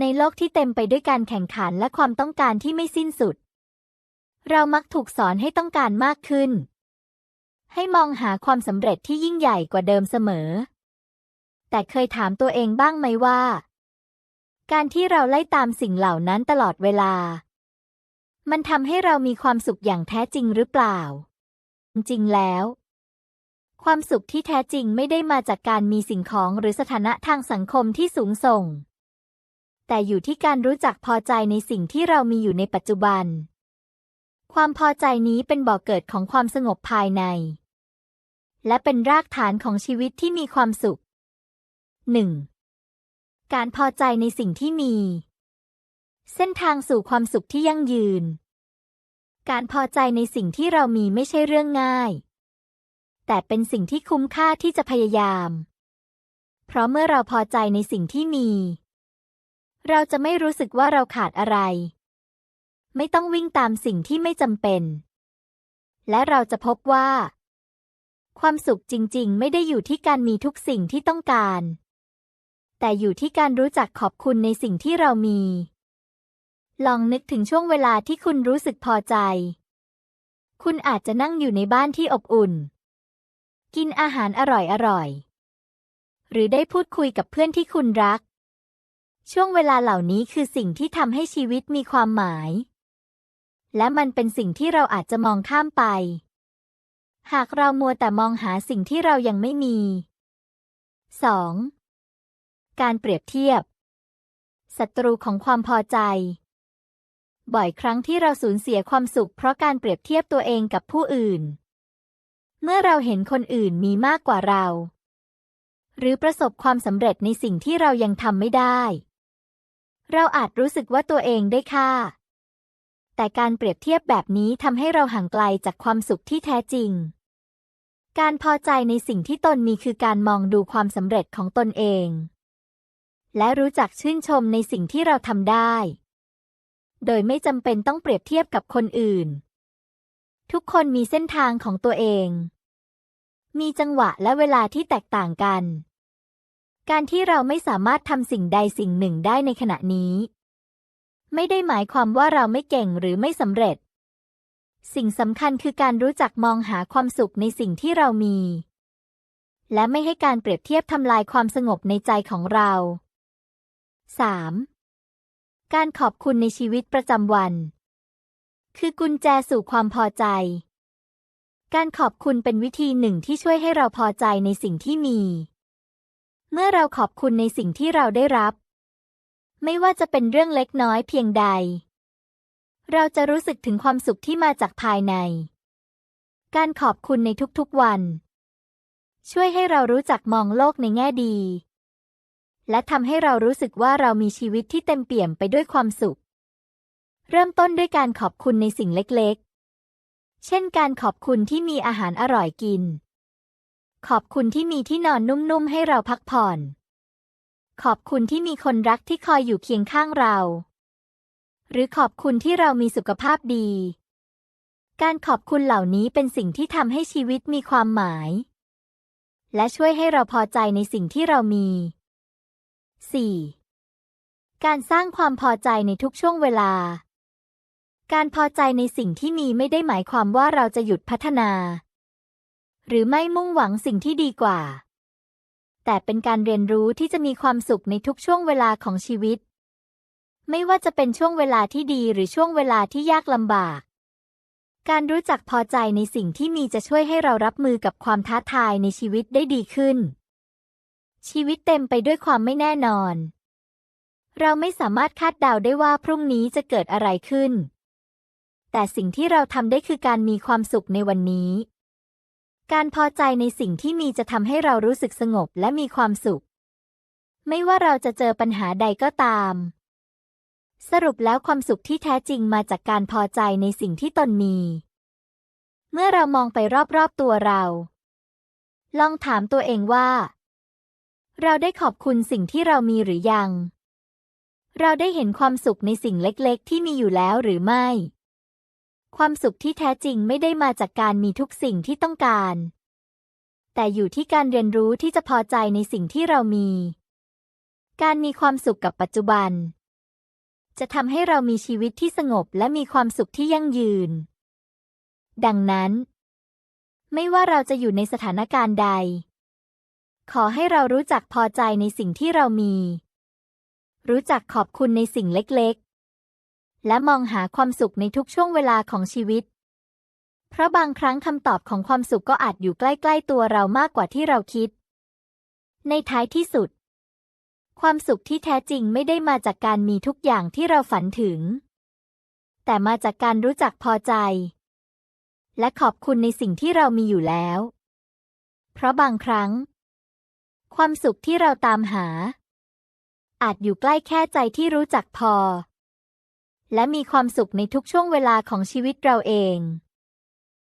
ในโลกที่เต็มไปด้วยการแข่งขันและความต้องการที่ไม่สิ้นสุด เรามักถูกสอนให้ต้องการมากขึ้น ให้มองหาความสำเร็จที่ยิ่งใหญ่กว่าเดิมเสมอ แต่เคยถามตัวเองบ้างไหมว่า การที่เราไล่ตามสิ่งเหล่านั้นตลอดเวลา มันทำให้เรามีความสุขอย่างแท้จริงหรือเปล่า จริงแล้ว ความสุขที่แท้จริงไม่ได้มาจากการมีสิ่งของหรือสถานะทางสังคมที่สูงส่ง แต่อยู่ที่การรู้จักพอใจในสิ่งที่เรามีอยู่ในปัจจุบัน ความพอใจนี้เป็นบ่อกเกิดของความสงบภายใน และเป็นรากฐานของชีวิตที่มีความสุข 1. การพอใจในสิ่งที่มี เส้นทางสู่ความสุขที่ยั่งยืน การพอใจในสิ่งที่เรามีไม่ใช่เรื่องง่าย แต่เป็นสิ่งที่คุ้มค่าที่จะพยายาม เพราะเมื่อเราพอใจในสิ่งที่มี เราจะไม่รู้สึกว่าเราขาดอะไร ไม่ต้องวิ่งตามสิ่งที่ไม่จำเป็น และเราจะพบว่า ความสุขจริง ๆ ไม่ได้อยู่ที่การมีทุกสิ่งที่ต้องการ แต่อยู่ที่การรู้จักขอบคุณในสิ่งที่เรามี ลองนึกถึงช่วงเวลาที่คุณรู้สึกพอใจ คุณอาจจะนั่งอยู่ในบ้านที่อบอุ่น กินอาหารอร่อยๆหรือได้พูดคุยกับเพื่อนที่คุณรัก ช่วงเวลาเหล่านี้คือสิ่งที่ทำให้ชีวิตมีความหมาย และมันเป็นสิ่งที่เราอาจจะมองข้ามไป หากเรามัวแต่มองหาสิ่งที่เรายังไม่มี 2. การเปรียบเทียบ ศัตรูของความพอใจ บ่อยครั้งที่เราสูญเสียความสุขเพราะการเปรียบเทียบตัวเองกับผู้อื่น เมื่อเราเห็นคนอื่นมีมากกว่าเราหรือประสบความสำเร็จในสิ่งที่เรายังทำไม่ได้ เราอาจรู้สึกว่าตัวเองได้ค่า แต่การเปรียบเทียบแบบนี้ทำให้เราห่างไกลจากความสุขที่แท้จริง การพอใจในสิ่งที่ตนมีคือการมองดูความสำเร็จของตนเอง และรู้จักชื่นชมในสิ่งที่เราทำได้ โดยไม่จำเป็นต้องเปรียบเทียบกับคนอื่น ทุกคนมีเส้นทางของตัวเอง มีจังหวะและเวลาที่แตกต่างกัน การที่เราไม่สามารถทำสิ่งใดสิ่งหนึ่งได้ในขณะนี้ ไม่ได้หมายความว่าเราไม่เก่งหรือไม่สำเร็จ สิ่งสำคัญคือการรู้จักมองหาความสุขในสิ่งที่เรามี และไม่ให้การเปรียบเทียบทำลายความสงบในใจของเรา 3. การขอบคุณในชีวิตประจำวัน คือกุญแจสู่ความพอใจ การขอบคุณเป็นวิธีหนึ่งที่ช่วยให้เราพอใจในสิ่งที่มี เมื่อเราขอบคุณในสิ่งที่เราได้รับ ไม่ว่าจะเป็นเรื่องเล็กน้อยเพียงใด เราจะรู้สึกถึงความสุขที่มาจากภายใน การขอบคุณในทุกๆวัน ช่วยให้เรารู้จักมองโลกในแง่ดี และทำให้เรารู้สึกว่าเรามีชีวิตที่เต็มเปี่ยมไปด้วยความสุข เริ่มต้นด้วยการขอบคุณในสิ่งเล็กๆ เช่นการขอบคุณที่มีอาหารอร่อยกิน ขอบคุณที่มีที่นอนนุ่มๆให้เราพักผ่อน ขอบคุณที่มีคนรักที่คอยอยู่เคียงข้างเรา หรือขอบคุณที่เรามีสุขภาพดี การขอบคุณเหล่านี้เป็นสิ่งที่ทำให้ชีวิตมีความหมาย และช่วยให้เราพอใจในสิ่งที่เรามี 4. การสร้างความพอใจในทุกช่วงเวลา การพอใจในสิ่งที่มีไม่ได้หมายความว่าเราจะหยุดพัฒนา หรือไม่มุ่งหวังสิ่งที่ดีกว่า แต่เป็นการเรียนรู้ที่จะมีความสุขในทุกช่วงเวลาของชีวิต ไม่ว่าจะเป็นช่วงเวลาที่ดีหรือช่วงเวลาที่ยากลำบาก การรู้จักพอใจในสิ่งที่มีจะช่วยให้เรารับมือกับความท้าทายในชีวิตได้ดีขึ้น ชีวิตเต็มไปด้วยความไม่แน่นอน เราไม่สามารถคาดเดาได้ว่าพรุ่งนี้จะเกิดอะไรขึ้นแต่สิ่งที่เราทำได้คือการมีความสุขในวันนี้ การพอใจในสิ่งที่มีจะทำให้เรารู้สึกสงบและมีความสุข ไม่ว่าเราจะเจอปัญหาใดก็ตาม สรุปแล้วความสุขที่แท้จริงมาจากการพอใจในสิ่งที่ตนมี เมื่อเรามองไปรอบๆตัวเรา ลองถามตัวเองว่า เราได้ขอบคุณสิ่งที่เรามีหรือยัง เราได้เห็นความสุขในสิ่งเล็กๆ ที่มีอยู่แล้วหรือไม่ ความสุขที่แท้จริงไม่ได้มาจากการมีทุกสิ่งที่ต้องการ แต่อยู่ที่การเรียนรู้ที่จะพอใจในสิ่งที่เรามี การมีความสุขกับปัจจุบัน จะทำให้เรามีชีวิตที่สงบและมีความสุขที่ยั่งยืน ดังนั้น ไม่ว่าเราจะอยู่ในสถานการณ์ใด ขอให้เรารู้จักพอใจในสิ่งที่เรามี รู้จักขอบคุณในสิ่งเล็ก และมองหาความสุขในทุกช่วงเวลาของชีวิต เพราะบางครั้งคำตอบของความสุขก็อาจอยู่ใกล้ ๆ ตัวเรามากกว่าที่เราคิด ในท้ายที่สุด ความสุขที่แท้จริงไม่ได้มาจากการมีทุกอย่างที่เราฝันถึง แต่มาจากการรู้จักพอใจ และขอบคุณในสิ่งที่เรามีอยู่แล้ว เพราะบางครั้ง ความสุขที่เราตามหา อาจอยู่ใกล้แค่ใจที่รู้จักพอ และมีความสุขในทุกช่วงเวลาของชีวิตเราเอง